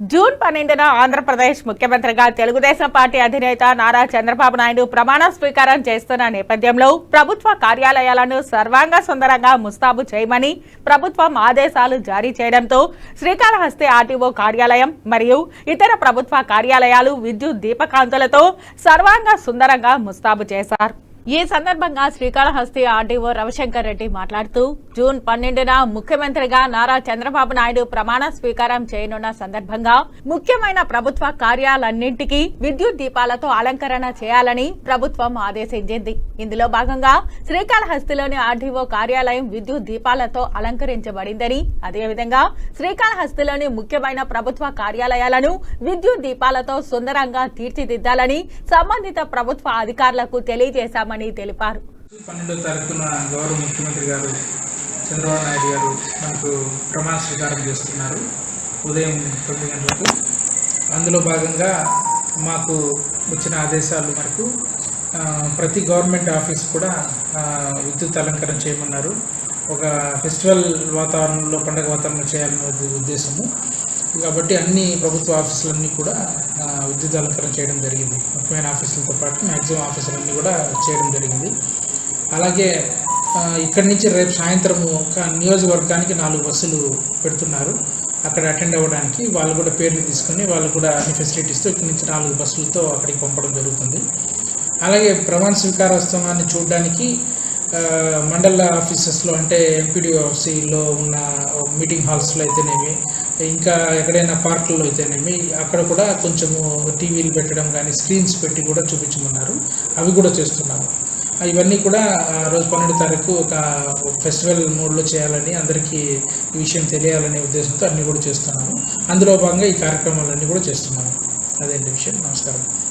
June పన్నెండున ఆంధ్రప్రదేశ్ ముఖ్యమంత్రిగా Telugu Desam party అధినేత నారా చంద్రబాబు నాయుడు ప్రమాణ స్వీకారం చేస్తున్న నేపథ్యంలో ప్రభుత్వ కార్యాలయాలను సర్వాంగ సుందరంగా ముస్తాబు చేయమని ప్రభుత్వం ఆదేశాలు జారీ చేయడంతో శ్రీకాళహస్తి ఆర్టీఓ కార్యాలయం మరియు ఇతర ప్రభుత్వ కార్యాలయాలు విద్యుత్ దీపకాంతులతో సర్వాంగ సుందరంగా ముస్తాబు చేశారు. ఈ సందర్భంగా శ్రీకాళహస్తి ఆర్డీఓ రవిశంకర్ రెడ్డి మాట్లాడుతూ జూన్ పన్నెండున ముఖ్యమంత్రిగా నారా చంద్రబాబు నాయుడు ప్రమాణ స్వీకారం చేయనున్న సందర్భంగా ముఖ్యమైన ప్రభుత్వ కార్యాలన్నింటికీ విద్యుత్ దీపాలతో అలంకరణ చేయాలని ప్రభుత్వం ఆదేశించింది. ఇందులో భాగంగా శ్రీకాళహస్తిలోని ఆర్డీఓ కార్యాలయం విద్యుత్ దీపాలతో అలంకరించబడిందని అదేవిధంగా శ్రీకాళహస్తిలోని ముఖ్యమైన ప్రభుత్వ కార్యాలయాలను విద్యుత్ దీపాలతో సుందరంగా తీర్చిదిద్దాలని సంబంధిత ప్రభుత్వ అధికారులకు తెలియజేశామని తెలిపారు. పన్నెండో తారీఖున గౌరవ ముఖ్యమంత్రి గారు చంద్రబాబు నాయుడు గారు మనకు ప్రమాణ స్వీకారం చేస్తున్నారు. ఉదయం తొమ్మిది గంటలకు. అందులో భాగంగా మాకు వచ్చిన ఆదేశాలు మనకు ప్రతి గవర్నమెంట్ ఆఫీస్ కూడా విద్యుత్ అలంకరణ చేయమన్నారు. ఒక ఫెస్టివల్ వాతావరణంలో పండగ వాతావరణం చేయాలనే ఉద్దేశము. కాబట్టి అన్ని ప్రభుత్వ ఆఫీసులన్నీ కూడా ఆ, విద్యుత్ అలంకరణ చేయడం జరిగింది. ముఖ్యమైన ఆఫీసులతో పాటు మ్యాక్సిమం ఆఫీసులన్నీ కూడా చేయడం జరిగింది. అలాగే ఇక్కడి నుంచి రేపు సాయంత్రము ఒక నియోజకవర్గానికి నాలుగు బస్సులు పెడుతున్నారు. అక్కడ అటెండ్ అవ్వడానికి వాళ్ళు కూడా పేర్లు తీసుకొని వాళ్ళు కూడా అన్ని ఫెసిలిటీస్తో ఇక్కడి నుంచి నాలుగు బస్సులతో అక్కడికి పంపడం జరుగుతుంది. అలాగే ప్రమాణ స్వీకారోత్సవాన్ని చూడడానికి మండల ఆఫీసెస్లో అంటే ఎంపీడీఓసీలో ఉన్న మీటింగ్ హాల్స్లో అయితేనేమి ఇంకా ఎక్కడైనా పార్కుల్లో అయితేనేమి అక్కడ కూడా కొంచెము టీవీలు పెట్టడం కానీ స్క్రీన్స్ పెట్టి కూడా చూపించమన్నారు. అవి కూడా చేస్తున్నాము. ఇవన్నీ కూడా రోజు పన్నెండు తారీఖు ఒక ఫెస్టివల్ మూడ్లో చేయాలని అందరికీ ఈ విషయం తెలియాలనే ఉద్దేశంతో అన్నీ కూడా చేస్తున్నాము. అందులో భాగంగా ఈ కార్యక్రమాలన్నీ కూడా చేస్తున్నాము. అదేంటి విషయం. నమస్కారం.